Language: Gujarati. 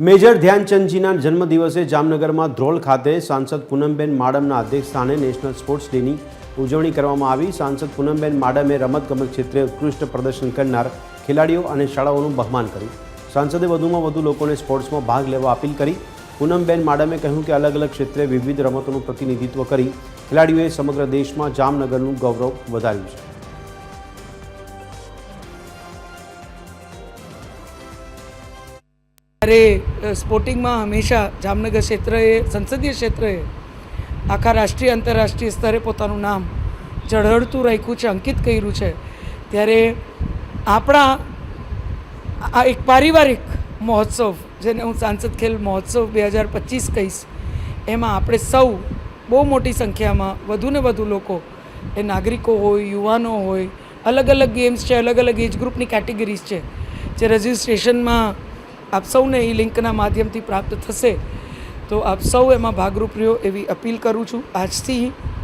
મેજર ધ્યાનચંદજીના જન્મદિવસે જામનગરમાં ધ્રોલ ખાતે સાંસદ પૂનમબેન માડમના અધ્યક્ષસ્થાને નેશનલ સ્પોર્ટ્સ ડેની ઉજવણી કરવામાં આવી. સાંસદ પૂનમબેન માડમે રમતગમત ક્ષેત્રે ઉત્કૃષ્ટ પ્રદર્શન કરનાર ખેલાડીઓ અને શાળાઓનું બહમાન કર્યું. સાંસદે વધુમાં વધુ લોકોને સ્પોર્ટ્સમાં ભાગ લેવા અપીલ કરી. પૂનમબેન માડમે કહ્યું કે અલગ અલગ ક્ષેત્રે વિવિધ રમતોનું પ્રતિનિધિત્વ કરી ખેલાડીઓએ સમગ્ર દેશમાં જામનગરનું ગૌરવ વધાર્યું છે. ત્યારે સ્પોર્ટિંગમાં હંમેશા જામનગર ક્ષેત્રએ, સંસદીય ક્ષેત્રએ, આખા રાષ્ટ્રીય, આંતરરાષ્ટ્રીય સ્તરે પોતાનું નામ ચઢળતું રાખ્યું છે, અંકિત કર્યું છે. ત્યારે આપણા, આ એક પારિવારિક મહોત્સવ, જેને હું સાંસદ ખેલ મહોત્સવ બે હજાર પચીસ કહીશ, એમાં આપણે સૌ બહુ મોટી સંખ્યામાં વધુને વધુ લોકો, એ નાગરિકો હોય, યુવાનો હોય, અલગ અલગ ગેમ્સ છે, અલગ અલગ એજ ગ્રુપની કેટેગરીઝ છે, જે રજિસ્ટ્રેશનમાં આપ સૌને એ લિંકના માધ્યમથી પ્રાપ્ત થશે. તો આપ સૌ એમાં ભાગરૂપ રહ્યો એવી અપીલ કરું છું. આજથી